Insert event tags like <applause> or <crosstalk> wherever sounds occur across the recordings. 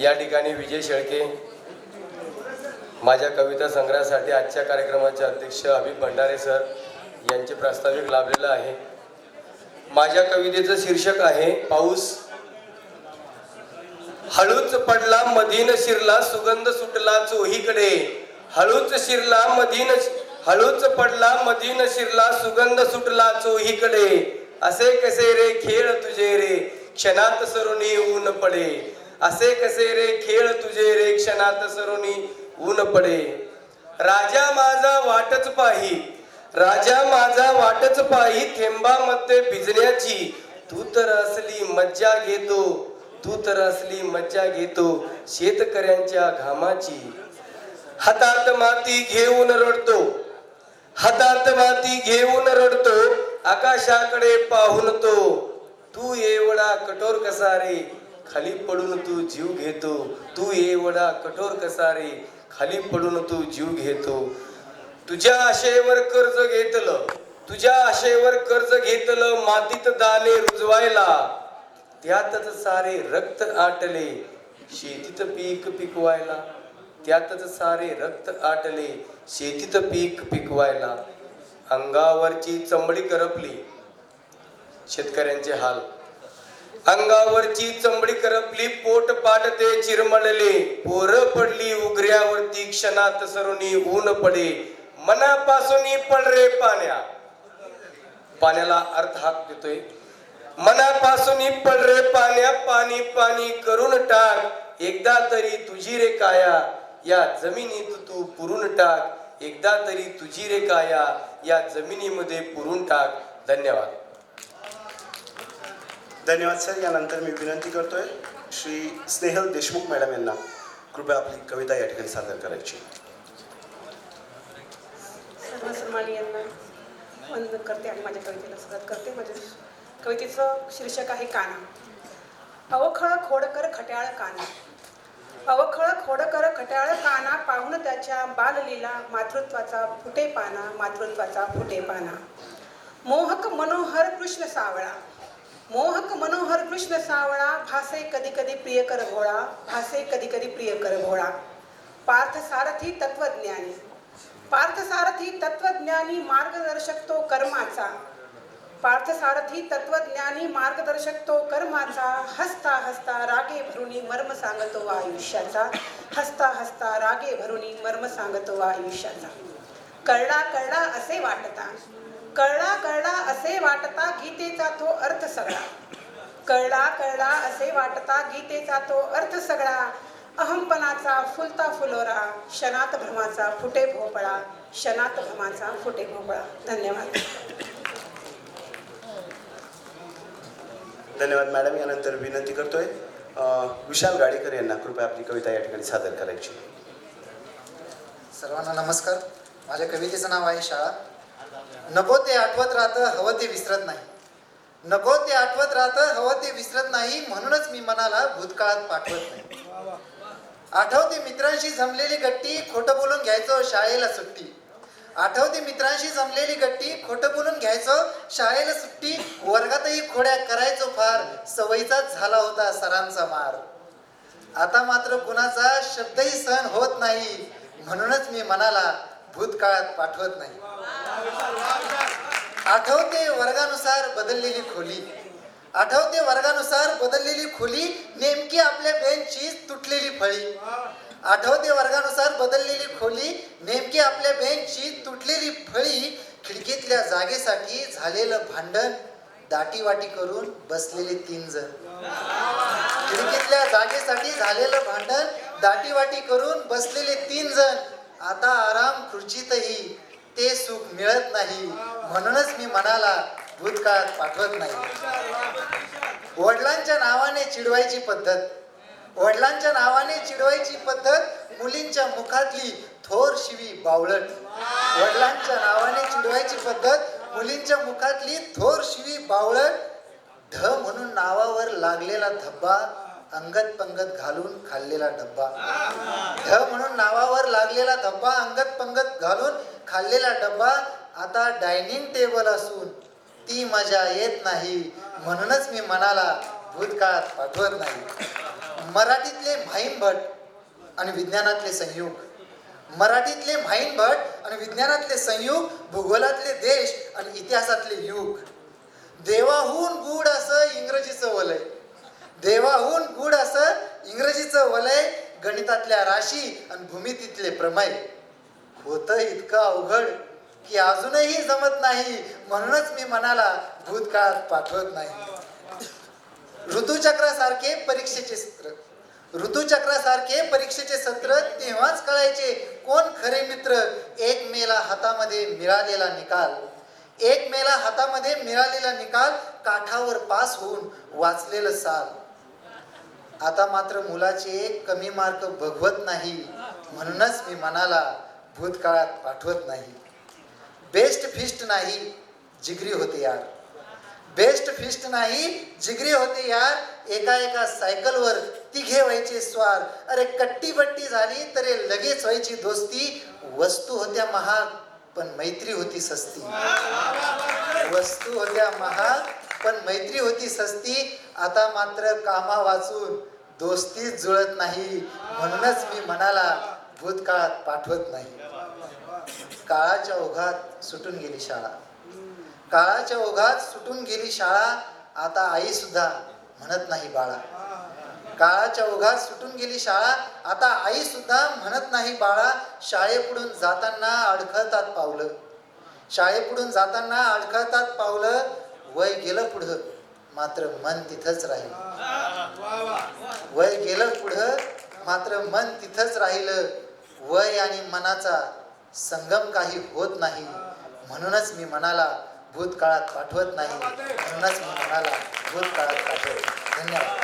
या ठिकाणी विजय शेळके माझ्या कविता संग्रहासाठी आजच्या कार्यक्रमाचे अध्यक्ष अभित भंडारे सर यांचे प्रास्ताविक लाभलेलं आहे. माझ्या कवितेचं शीर्षक आहे पाऊस. हळूच पडला मधीन शिरला सुगंध सुटला चोहीकडे. हळूच शिरला मधीन हळूच पडला मधीन शिरला सुगंध सुटला चोहीकडे. असे कसे रे खेळ तुझे रे क्षणात सरुणी ऊन पडे. असे कसे रे खेळ तुझे रे क्षणात सरुणी ऊन पडे. राजा माझा वाटच पाही. राजा माझा वाटच पाही थेंबामध्ये भिजण्याची. तू तर असली मज्जा घेतो. तू तर असली मज्जा घेतो शेतकऱ्यांच्या घामाची. हातात माती घेऊन रडतो. हातात माती घेऊन रडतो. आकाशाकडे पाहून तो. तू एवढा कठोर कसा रे? खाली पडून तू जीव घेतो. तू एवढा कठोर कसा रे खाली पडून तू जीव घेतो. तुझ्या आशेवर कर्ज घेतलं. तुझ्या आशेवर कर्ज घेतलं मातीत दाणे रुजवायला. त्यातच सारे रक्त आटले. शेतीत पीक पिकवायला. त्यातच सारे रक्त आटले. शेतीत पीक पिकवायला. अंगावरची चमडी करपली. शेतकऱ्यांचे हाल. अंगावरची चंबडी करपली पोट पाटते चिरमळले. पोर पडली उघड्यावरती क्षणात सरुणी ऊन पडे. मनापासून पड रे पाण्या. पाण्याला अर्थ हात देतोय. मनापासून पड रे पाण्या पाणी पाणी करून टाक. एकदा तरी तुझी रे काया या जमिनीत तू पुरून टाक. एकदा तरी तुझी रे काया या जमिनीमध्ये पुरून टाक. धन्यवाद. धन्यवाद सर. यानंतर मी विनंती करतोय श्री स्नेहल देशमुख मॅडम यांना कृपया आपली कविता या ठिकाणी सादर करायची. यांना वंदन करते आणि माझ्या कवितेला सुरुवात करते. माझ्या कवितेचं शीर्षक आहे काना. अवखळ खोडकर खट्याळ काना. अवखळ खोडकर खट्याळ काना पाहून त्याच्या बाललीला मातृत्वाचा फुटेपाना मातृत्वाचा फुटेपाना. मोहक मनोहर कृष्ण सावळा. मोहक मनोहर कृष्ण सावळा भासे कधी कधी प्रियकर भोळा भासे कधी कधी प्रियकर भोळा पार्थ सारथी तत्वज्ञानी. पार्थसारथी तत्वज्ञानी मार्गदर्शक तो कर्माचा. पार्थसारथी तत्वज्ञानी मार्गदर्शक तो कर्माचा. हसता हसता रागे भरुणी मर्म सांगतो आयुष्याचा. हसता हसता रागे भरुणी मर्म सांगतो आयुष्याचा. कळला कळला असे वाटता. कळला कळला असे वाटता गीतेचा तो अर्थ सगळा. कळला कळला असे वाटता गीतेचा तो अर्थ सगळा. अहंपणाचा फुलता फुलोरा शनात भ्रमाचा फुटे भोपळा शनात भ्रमाचा फुटे भोपळा. धन्यवाद. धन्यवाद मॅडम यानंतर विनंती करतोय विशाल गाडेकर यांना कृपया आपली कविता या ठिकाणी सादर करायची. सर्वांना नमस्कार. माझ्या कवितेचं नाव आहे शाळा. नको ते आठवत राहतं हवं ते विसरत नाही. नको ते आठवत राहतं हवं ते विसरत नाही म्हणूनच मी मनाला भूतकाळात पाठवत नाही. आठवते मित्रांशी जमलेली गट्टी खोटं बोलून घ्यायचो शाळेला सुट्टी. आठवते मित्रांशी जमलेली गट्टी खोटं बोलून घ्यायचो शाळेला सुट्टी वर्गातही खोड्या करायचो फार सवयीचाच झाला होता सरांचा मार. आता मात्र कुणाचा शब्दही सहन होत नाही म्हणूनच मी मनाला भूतकाळात पाठवत नाही. आठवते वर्गानुसार बदललेली खोली. आठवते वर्गानुसार बदललेली खोली नेमकी आपल्या बेनची तुटलेली फळी. आठवते वर्गानुसार बदललेली खोली नेमकी आपल्या बेनची तुटलेली फळी खिडकीतल्या जागेसाठी झालेलं भांडण दाटीवाटी करून बसलेले तीन जण. खिडकीतल्या जागेसाठी झालेलं भांडण दाटीवाटी करून बसलेले तीन जण. आता आराम खुर्चीतही. ते सुख मिळत नाही. म्हणूनच मी मनाला भूतकाळात पाठवत नाही. वडिलांच्या नावाने चिडवायची पद्धत. वडिलांच्या नावाने चिडवायची पद्धत मुलींच्या मुखातली थोर शिवी बावळट. वडिलांच्या नावाने चिडवायची पद्धत मुलींच्या मुखातली थोर शिवी बावळट. ध म्हणून नावावर लागलेला धब्बा अंगत पंगत घालून खाल्लेला डब्बा ध म्हणून नावावर लागलेला धब्बा अंगत पंगत घालून खाल्लेला डब्बा आता डायनिंग टेबल असून ती मजा येत नाही. म्हणूनच मी मनाला भूतकाळात पाठवत नाही. मराठीतले म्हाईम भट आणि विज्ञानातले संयोग. मराठीतले म्हाईम भट आणि विज्ञानातले संयोग भूगोलातले देश आणि इतिहासातले युग. देवाहून गूढ असं इंग्रजीचं वलय. देवाहून गूढ असं इंग्रजीचं वलय गणितातल्या राशी आणि भूमितीतले प्रमय. होतं इतकं अवघड की अजूनही जमत नाही. म्हणूनच मी मनाला भूतकाळात पाठवत नाही. ऋतुचक्रासारखे परीक्षेचे सत्र. ऋतुचक्रासारखे परीक्षेचे सत्र तेव्हाच कळायचे कोण खरे मित्र एक मेला हातामध्ये मिळालेला निकाल. एक मेला हातामध्ये मिळालेला निकाल काठावर पास होऊन वाचलेलं साल. आता मात्र मुलाचे कमी मार्क बघवत नाही. म्हणूनच मी मनाला भूतकाळात पाठवत नाही. बेस्ट फिस्ट नाही जिगरी होते यार. बेस्ट फिस्ट नाही जिगरी होते यार. एका एका सायकलवर तिघे व्हायचे स्वार. अरे कट्टी बट्टी झाली तरी लगेच व्हायची दोस्ती. वस्तू होत्या महाग पण मैत्री होती सस्ती. वस्तू होत्या महाग पण मैत्री होती सस्ती. आता मात्र कामा वाचून दोस्तीच जुळत नाही. म्हणूनच मी म्हणाला भूतकाळात पाठवत नाही. काळाच्या ओघात सुटून गेली शाळा. काळाच्या ओघात सुटून गेली शाळा आता आई सुद्धा म्हणत नाही बाळा. काळाच्या ओघात सुटून गेली शाळा आता आई सुद्धा म्हणत नाही बाळा. शाळेपुढून जाताना अडखळतात पावलं. शाळेपुढून जाताना अडखळतात पावलं. वय गेलं पुढं मात्र मन तिथंच राहील. वय गेलं पुढं मात्र मन तिथंच राहिलं. वय आणि मनाचा संगम काही होत नाही म्हणूनच मी मनाला भूतकाळात पाठवत नाही म्हणूनच मी मनाला भूतकाळात पाठवत धन्यवाद.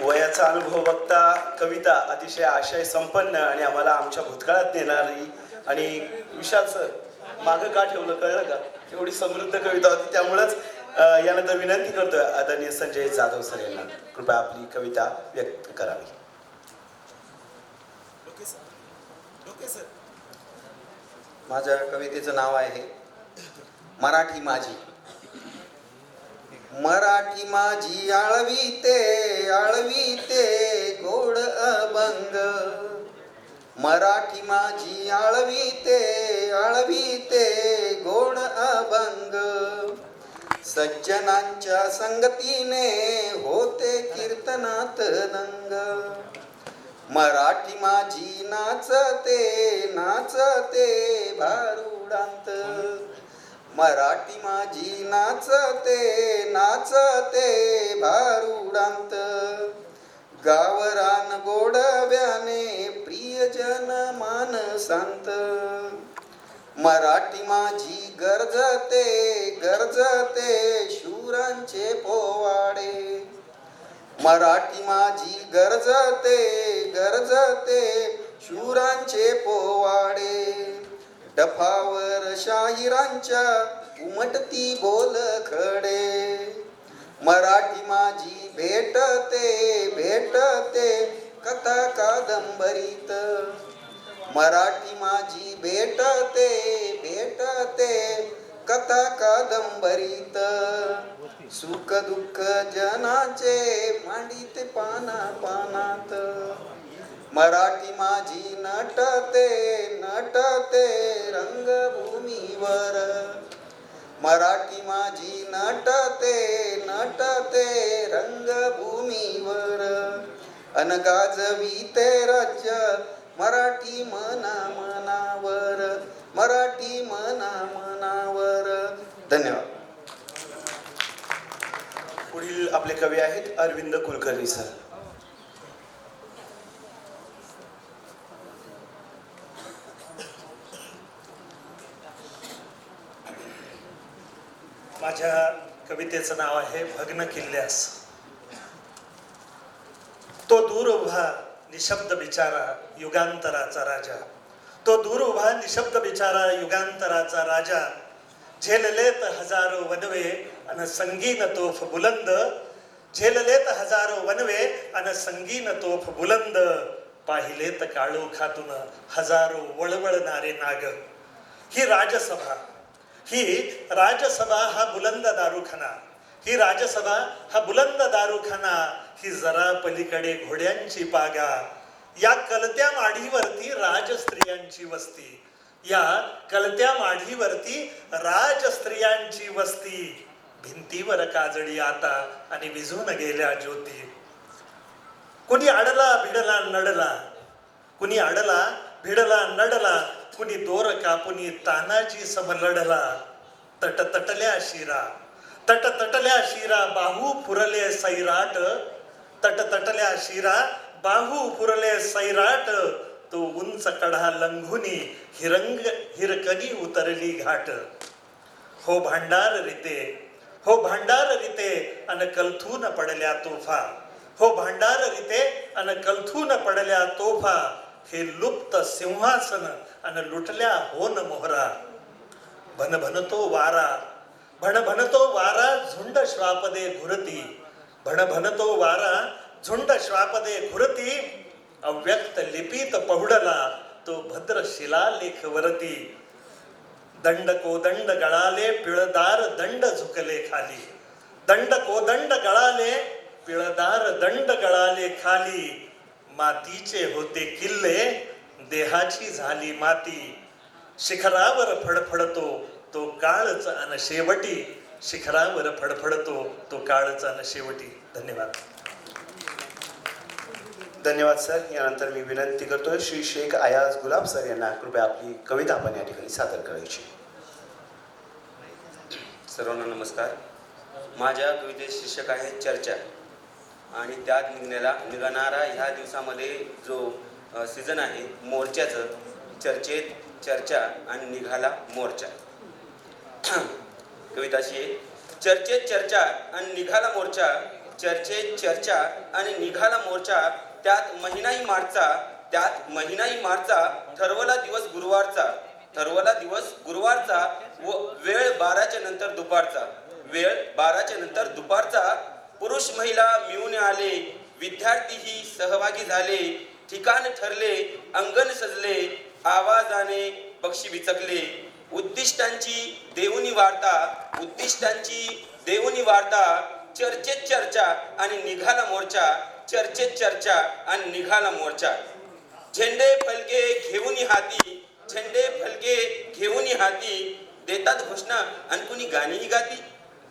वयाचा अनुभव बघता कविता अतिशय आशय संपन्न आणि आम्हाला आमच्या भूतकाळात नेणारी आणि विशाल सर मागं का ठेवलं कळलं का? एवढी समृद्ध कविता होती त्यामुळंच यानंतर विनंती करतोय आदरणीय संजय जाधव सर यांना. कृपया आपली कविता व्यक्त करावी. माझ्या कवितेचं नाव आहे मराठी माझी. मराठी माझी आळवी ते आळवी ते गोड अभंग. मराठी माझी आळवी ते आळवी ते गोड अभंग. सज्जनांच्या संगतीने होते कीर्तनात दंग मराठी माझी नाचते नाचते भारुडांत. मराठी माझी नाचते नाचते भारुडांत. गावरान गोडव्याने प्रियजन मानसांत. मराठी माझी गरजते गरजते शूरांचे पोवाडे. मराठी माझी गरजते गरजते शूरांचे पोवाडे. डफावर शाहिरांच्या उमटती बोल खडे. मराठी माझी भेटते भेटते कथा कादंबरीत. मराठी माझी भेटते भेटते कथा कादंबरीत. सुख दुःख जनाचे मांडिते पाना पानात मराठी माझी नटते नटते रंगभूमीवर. मराठी माझी नटते नटते रंगभूमीवर. अनगाजवीते राज्य मराठी मना मनावर मराठी मना मनावर धन्यवाद. पुढील आपले कवी आहेत अरविंद कुलकर्णी सर. माझ्या कवितेचं नाव आहे भग्न किल्ल्यास. तो दूर उभा निशब्द बिचारा युगांतराचा राजा. तो दूर उभा निशब्द बिचारा युगांतराचा राजा. झेललेत हजारो वनवे अन संगीन तोफ बुलंद झेललेत हजारो वनवे अन संगीन तोफ बुलंद पाहिलेत काळोखातून हजारो वळवळणारे नाग ही राजसभा ही राजसभा हा बुलंद दारुखाना ही राजसभा हा बुलंद दारुखाना ही जरा पलीकडे घोड्यांची पागा या कलत्या माढीवरती राजस्त्रियांची वस्ती या कलत्या माढीवरती राजस्त्रियांची वस्ती भिंतीवर काजळी आता आणि विझून गेल्या ज्योती. कुणी अडला भिडला नडला. कुणी अडला भिडला नडला. कुणी दोर कापुनी तानाजी सम लढला. तट तटल्या शिरा. तट तटल्या शिरा बाहू फुरले सैराट. तट तटल्या शिरा बाहू फुरले सैराट. तो उंच कढा लंघुनी हिरंग हिरकणी उतरली घाट. हो भांडार रिते हो भांडार रीते अन कलथून पडल्या तोफा. हो भांडार रीते अन कलथून पडल्या तोफा. हे लुप्त सिंहासन अन लुटल्या होन मोहरा. भन भनतो वारा. भण भनतो वारा झुंड श्वापदे घुरती. भण भनतो वारा झुंड श्वापदे घुरती. अव्यक्त लिपीत पहुडला तो भद्र शिलालेख वरती. दंड कोदंड गळाले पिळदार दंड झुकले खाली. दंड कोदंड गळाले पिळदार दंड गळाले खाली. मातीचे होते किल्ले देहाची झाली माती. शिखरावर फडफडतो तो काळच अन शेवटी. शिखरावर फडफडतो तो काळच अन शेवटी. धन्यवाद. धन्यवाद सर. यानंतर मी विनंती करतो श्री शेख आयाज गुलाब सर यांना कृपया आपली कविता आपण या ठिकाणी सादर करायची. सर्वांना नमस्कार. माझ्या कवितेत शीर्षक आहे चर्चा. आणि त्यात निघण्याला निघणारा ह्या दिवसामध्ये जो सीझन आहे मोर्चाचं चर्चेत चर्चा आणि निघाला मोर्चा. कविता अशी आहे. चर्चेत चर्चा आणि निघाला मोर्चा चर्चेत चर्चा आणि निघाला मोर्चा त्यात महिनाही मार्चचा त्यात महिनाही मार्चचा ठरवला दिवस गुरुवारचा ठरवला दिवस गुरुवारचा व वेळ बाराच्या नंतर दुपारचा. वेळ बाराच्या नंतर दुपारचा. पुरुष महिला मिळून आले विद्यार्थीही सहभागी झाले ठिकाण ठरले अंगण सजले आवाजाने पक्षी विचकले. उद्दिष्टांची देवनी वार्ता उद्दिष्टांची देवनी वार्ता चर्चेत चर्चा आणि निघाला मोर्चा. चर्चेत चर्चा आणि निघाला मोर्चा. झेंडे फलके घेऊन हाती झेंडे फलके घेऊन हाती देतात घोषणा आणि कुणी गाणीही गाती.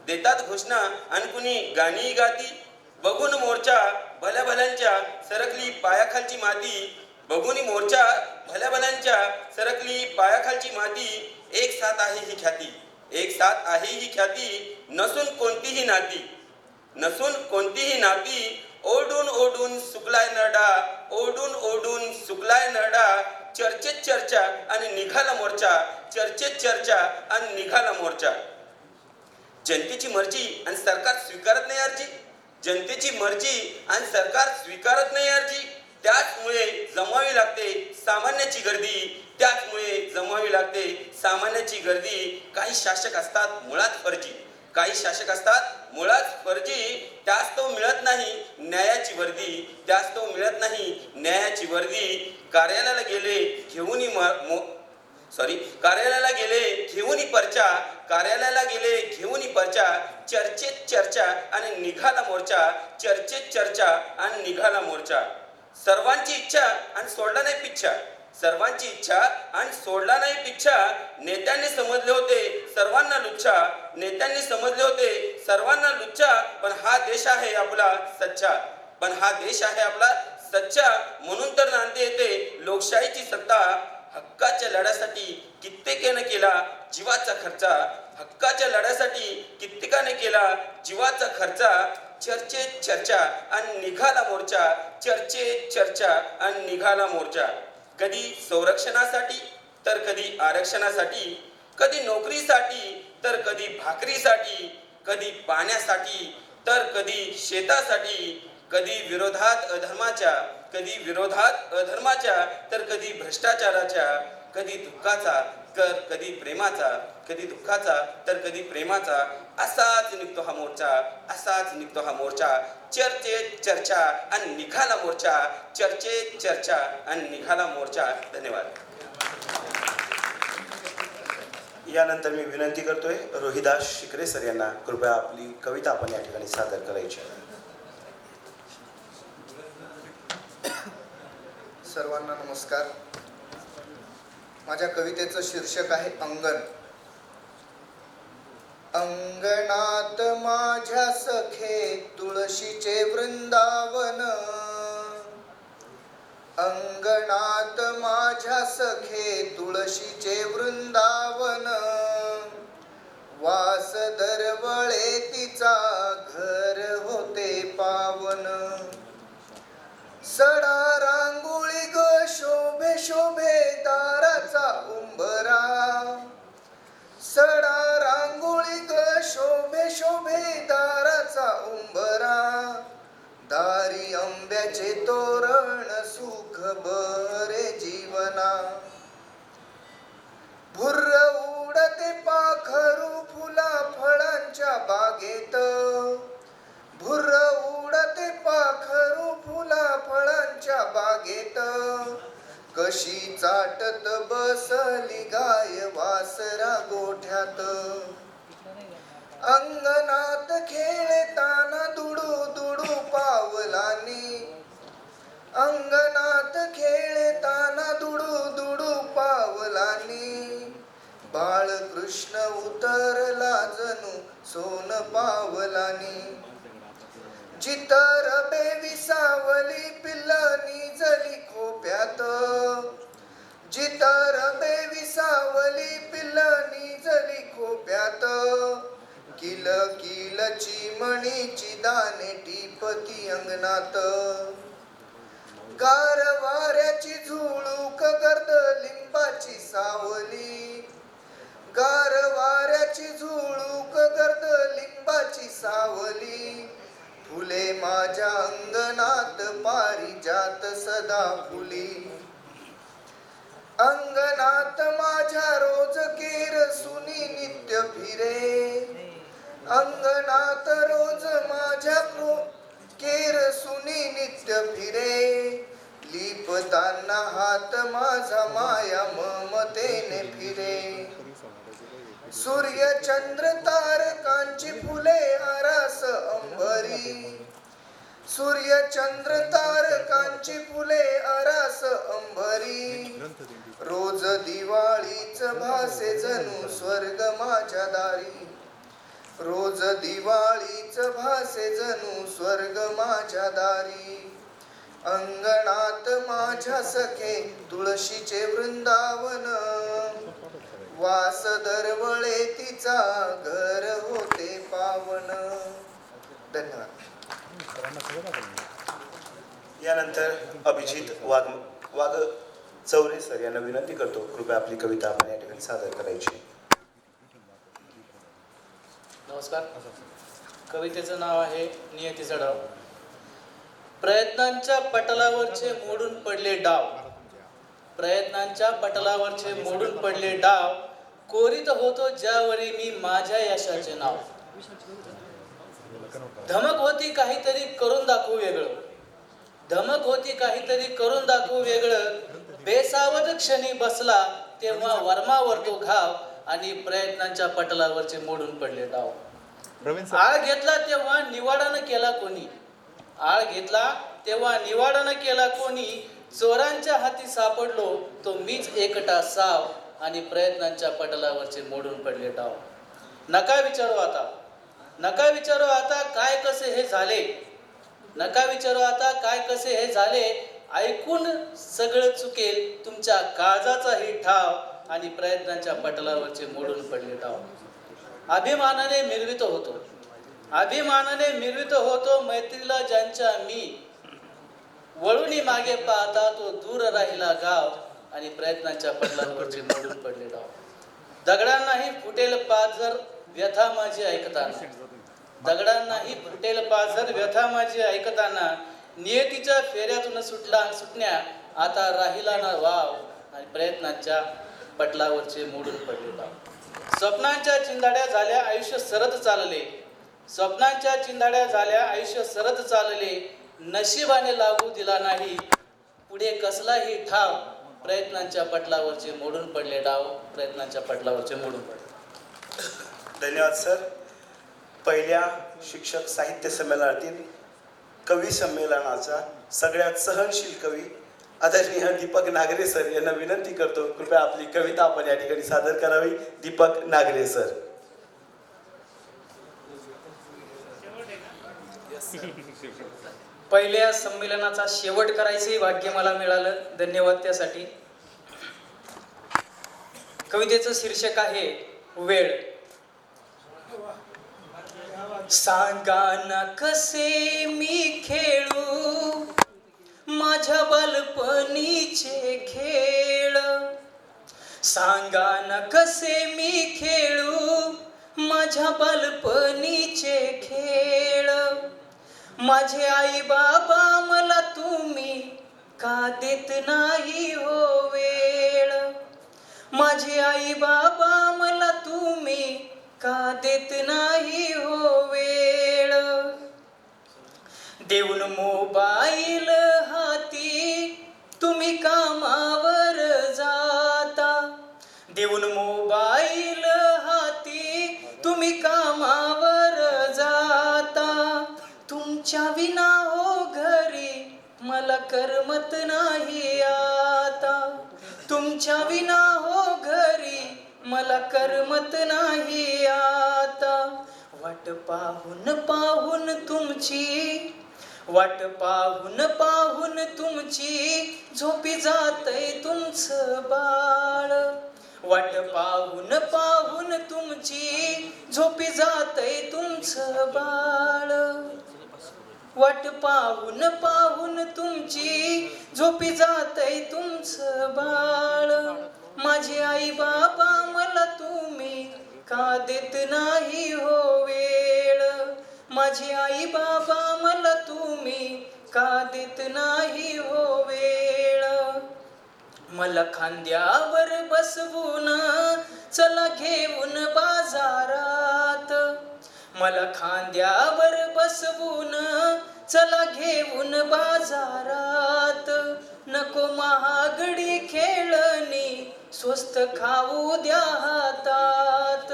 देतात घोषणा आणि कुणी गाणीही गाती. बघून मोर्चा भल्या भल्यांच्या सरकली पायाखालची माती. बघून मोर्चा भल्या भल्यांच्या सरकली पायाखालची माती. एक साथ आहे ही ख्याती. एक साथ आहे ही ख्याती. नसून कोणतीही नाती. नसून कोणतीही नाती ओढून ओढून सुकलाय नरडा ओढून ओढून सुकलाय नरडा चर्चेत चर्चा आणि निघाला मोर्चा चर्चेत चर्चा आणि निघाला मोर्चा. जनतेची मर्जी आणि सरकार स्वीकारत नाही अर्जी. जनतेची मर्जी आणि सरकार स्वीकारत नाही अर्जी. त्याचमुळे जमावी लागते सामान्याची गर्दी. त्याचमुळे जमावी लागते सामान्याची गर्दी. काही शासक असतात मुळात फर्जी. काही शासक असतात मुळात फर्जी त्यास तो मिळत नाही न्यायाची वर्दी. त्यास तो मिळत नाही न्यायाची वर्दी. कार्यालयाला गेले घेऊनही सॉरी कार्यालयाला गेले घेऊन पर्चा. कार्यालयाला गेले घेऊन पर्चा. चर्चेत चर्चा आणि निघाला मोर्चा. चर्चेत चर्चा आणि निघाला मोर्चा. सर्वांची इच्छा आणि सोडला नाही पिच्छा. सर्वांची इच्छा आणि सोडला नाही पिच्छा नेत्यांनी समजले होते सर्वांना लुच्छा नेत्यांनी समजले होते सर्वांना लुच्छा पण हा देश आहे आपला सच्चा. पण हा देश आहे आपला सच्चा. म्हणून तर नांदे येते लोकशाहीची सत्ता. हक्काच्या लढ्यासाठी कित्येकाने केला जीवाचा खर्चा. हक्काच्या लढ्यासाठी कित्येकाने केला जीवाचा खर्चा. चर्चेत चर्चा आणि निघाला मोर्चा. चर्चेत चर्चा आणि निघाला मोर्चा. कधी संरक्षणासाठी तर कधी आरक्षणासाठी कधी नोकरीसाठी तर कधी भाकरीसाठी कधी पाण्यासाठी तर कधी शेतासाठी कधी विरोधात अधर्माच्या कधी विरोधात अधर्माच्या तर कधी भ्रष्टाचाराच्या कधी दुःखाचा तर कधी प्रेमाचा कधी दुःखाचा तर कधी प्रेमाचा. असाच निघतो हा मोर्चा असाच निघतो हा मोर्चा. चर्चेत चर्चा आणि निघाला मोर्चा. चर्चेत चर्चा आणि निघाला मोर्चा. धन्यवाद. यानंतर मी विनंती करतोय रोहिदास शिकरे सर यांना कृपया आपली कविता आपण या ठिकाणी सादर करायची आहे. सर्वांना नमस्कार. माझ्या कवितेचं शीर्षक आहे अंगण. अंगणात माझ्या सखे तुळशीचे वृंदावन. अंगणात माझ्या सखे तुळशीचे वृंदावन. वास दरवळे तिचा घर होते पावन. सडा रांगोळी ग शोभे शोभे करा सडा रांगोळीत शोभे शोभे दाराचा उंबरा. दारी आंब्याचे तोरण सुख बरे जीवना. भुर्र उडते पाखरू फुला फळांच्या बागेत. भुर्र उडते पाखरू फुला फळांच्या बागेत. कशी चाटत बसली गाय वासरा गोठ्यात? अंगणात खेळताना दुडू दुडू पावलानी. अंगणात खेळताना दुडू दुडू पावलानी. बाळकृष्ण उतरला जणू सोन पावलानी. जितर बेविसावली पिल्लनी जली खोप्यात जितर विसावली पिल्लनी जली खोप्यात किल किलची मणीची दाने टिपती अंगणात. गार वाऱ्याची झुळूक गर्द लिंबाची सावली. गार वाऱ्याची झुळूक गर्द लिंबाची सावली. फुले माझ्या अंगणात पारिजात सदा फुली. अंगणात माझ्या रोज केर सुनी नित्य फिरे. अंगणात रोज माझ्या केर सुनी नित्य फिरे. लिपताना हात माझा माया ममतेने फिरे. सूर्य चंद्र तारकांची फुले आरास अंबरी. सूर्य चंद्र तारकांची फुले आरास अंबरी. रोज दिवाळीच भासे जणू स्वर्ग माझ्या दारी. रोज दिवाळीच भासे जणू स्वर्ग माझ्या दारी. अंगणात माझ्या सखे तुळशीचे वृंदावन. वास दरवळे तिचा घर होते पावन. धन्यवाद. यानंतर अभिजित वाघ वाघ चौरे सर यांना विनंती करतो कृपया आपली कविता आपण या ठिकाणी सादर करायची. नमस्कार. कवितेचं नाव आहे नियतीचा डाव प्रयत्नांच्या पटलावरचे मोडून पडले डाव. प्रयत्नांच्या पटलावरचे मोडून पडले डाव. कोरीत होतो ज्यावरी मी माझ्या यशाचे नाव. धमक होती काहीतरी करून दाखवू वेगळं. धमक होती काहीतरी करून दाखवू वेगळं. बेसावध क्षणी बसला तेव्हा वर्मावर तो घाव आणि प्रयत्नांच्या पटलावरचे मोडून पडले डाव. आळ घेतला तेव्हा निवाडानं केला कोणी? आळ घेतला तेव्हा निवाडानं केला कोणी? चोरांच्या हाती सापडलो तो मीच एकटा साव. आणि प्रयत्नांच्या पटलावरचे मोडून पडले डाव. नका विचारू आता. नका विचारू आता काय कसे हे झाले. नका विचारू आता काय कसे हे झाले. ऐकून सगळं चुकेल तुमच्या काळजाचाही ठाव आणि प्रयत्नांच्या पटलावरचे मोडून पडले डाव. अभिमानाने मिरवित होतो. अभिमानाने मिरवित होतो मैत्रीला ज्यांच्या मी. वळूनी मागे पाहता तो दूर राहिला गाव. आणि प्रयत्नांच्या पटलावरचे मोडून पडले डाव दगडांनाही फुटेल पाजर व्यथा माझी ऐकताना. दगडांनाही फुटेल पाझर व्यथा माझी ऐकताना. नियतीच्या फेऱ्यातून सुटला सुटण्या आता राहिला ना वाव. आणि प्रयत्नांच्या पटलावरचे मोडून पडले डाव स्वप्नांच्या चिंधाड्या झाल्या आयुष्य सरत चालले. स्वप्नांच्या चिंधाड्या झाल्या आयुष्य सरत चालले. नशिबाने लागू दिला नाही. पुढे कसलाही ठाव प्रयत्नांच्या पटलावरचे मोडून पडले डाव प्रयत्नांच्या पटलावरचे मोडून पडले. धन्यवाद सर. पहिल्या शिक्षक साहित्य संमेलनातील कवी संमेलनाचा सगळ्यात सहनशील कवी आदरणीय दीपक नागरे सर यांना विनंती करतो कृपया आपली कविता आपण या ठिकाणी सादर करावी. दीपक नागरे सर. <laughs> पहिल्या संमेलनाचा शेवट करायचंही भाग्य मला मिळालं. धन्यवाद त्यासाठी. कवितेचं शीर्षक आहे वेळ. सांगाना कसे मी खेळू? माझ्या बालपणीचे खेळ. सांगाना कसे मी खेळू? माझ्या बालपणीचे खेळ. माझे आई बाबा मला तुम्ही का देत नाही हो वेळ? माझे आई बाबा मला तुम्ही का देत नाही हो वेळ? देऊन मोबाईल हाती तुम्ही कामावर जाता. देऊन मोबाईल हाती तुम्ही कामावर तुमच्या विना हो घरी मला करमत नाही आता. तुमच्या विना हो घरी मला करमत नाही आता. वाट पाहून पाहून तुमची वाट पाहून पाहून तुमची झोपी जातय तुमचं बाळ. वाट पाहून पाहून तुमची झोपी जातय तुमचं बाळ. वाट पाहून पाहून तुमची झोपी जातय तुमचं बाळ. माझे आई बाबा मला तुम्ही का देत नाही हो वेळ? माझे आई बाबा मला तुम्ही का देत नाही हो वेळ? मला खांद्यावर बसवून चला घेऊन बाजारात. मला खांद्यावर बसवून चला घेऊन बाजारात. नको महागडी खेळणी स्वस्त खाऊ द्या हातात.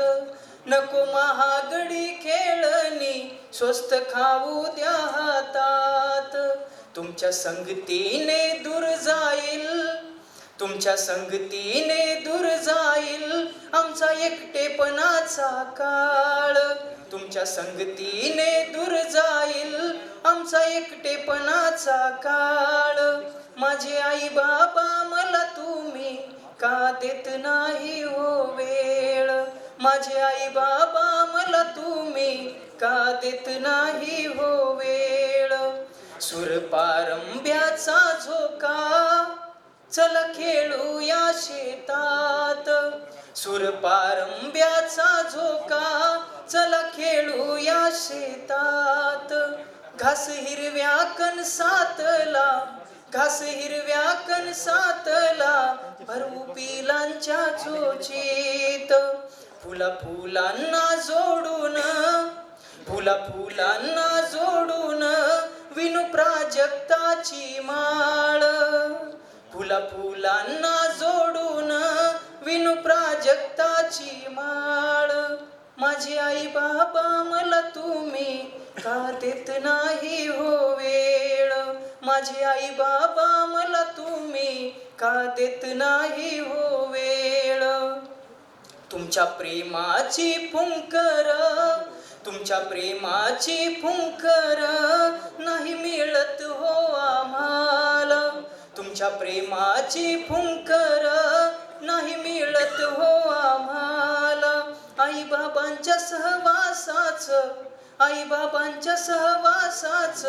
नको महागडी खेळणी स्वस्त खाऊ द्या हातात. तुमच्या संगतीने दूर जाईल तुमच्या संगतीने दूर जाईल आमचा एकटेपणाचा काळ. तुमच्या संगतीने दूर जाईल आमचा एकटेपणाचा काळ. माझे आई बाबा मला तुम्ही का देत नाही हो वेळ? माझे आई बाबा मला तुम्ही का देत नाही हो वेळ? सुरपारंभ्याचा झोका चल खेळूया शेतात. सुर पारंब्याचा झोका. चला खेळूया शेतात. घास हिरव्या कणसातला घास हिरव्या कणसातला भरवू पिलांच्या चोचीत फुला फुलांना जोडून फुला फुलांना जोडून विणू प्राजक्ताची माळ. फुला फुलांना जोडून विणू प्राजक्ताची माळ. माझी आई बाबा मला तुम्ही का देत नाही हो वेळ? माझी आई बाबा मला तुम्ही का देत नाही हो वेळ? तुमच्या प्रेमाची फुंकर तुमच्या प्रेमाची फुंकर नाही मिळत हो आम्हाला. तुमच्या प्रेमाची फुंकर नाही मिळत हो आम्हाला. आई बाबांच्या सहवासाच आई बाबांच्या सहवासाच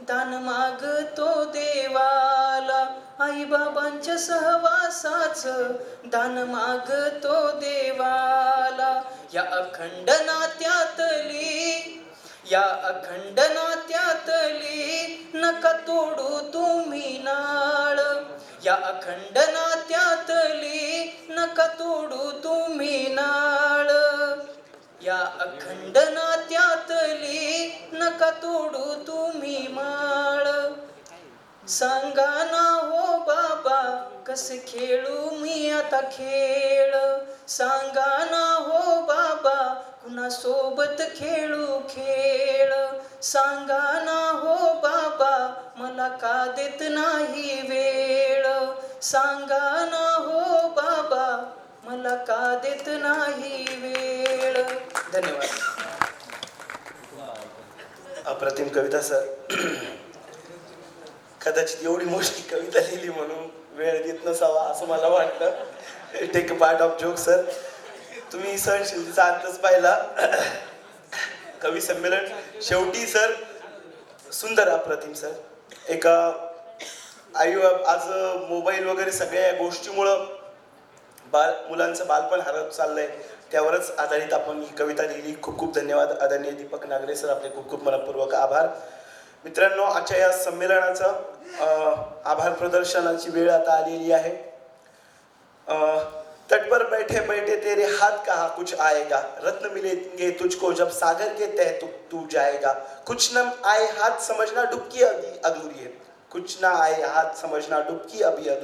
दान मागतो देवाला. आई बाबांच्या सहवासाच दान मागतो देवाला. या अखंड नात्यातली या अखंड नात्यातली नका तोडू तुम्ही ना. या अखंड नात्यातली नका तोडू तुम्ही नाळ. या अखंड नात्यातली नका तोडू तुम्ही माळ. सांगा ना हो बाबा कसे खेळू मी आता खेळ? सांगा ना हो बाबा कुणा सोबत खेळू खेळ? सांगा ना हो बाबा मला का देत नाही वेळ? सांगा ना हो बाबा मला का देत नाही वेळ? धन्यवाद. अप्रतिम कविता सर. कदाचित एवढी मोठी कविता लिहिली म्हणून वेळ देत नसावा असं मला वाटतं take a part of joke sir तुम्ही सहनशीलतेचा अंतच पाहिला. कवी संमेलन शेवटी सर सुंदर अप्रतिम सर एका आयु आज मोबाईल वगैरे सगळ्या या गोष्टीमुळं बाल मुलांचं बालपण हरत चाललंय. त्यावरच आधारित आपण ही कविता लिहिली. खूप खूप धन्यवाद आदरणीय दीपक नागरे सर आपले खूप खूप मनपूर्वक आभार. मित्रांनो आजच्या या संमेलनाचं आभार प्रदर्शनाची वेळ आता आलेली आहे. अं, तट पर बैठे बैठे तेरे हाथ कहा कुछ आएगा? रत्न मिलेंगे तुझको जब सागर के तह तू तू जाएगा। कुछ न आए हाथ समझना डुबकी अभी अधूरी है। कुछ ना आए हाथ समझना डुबकी अभी अधूरी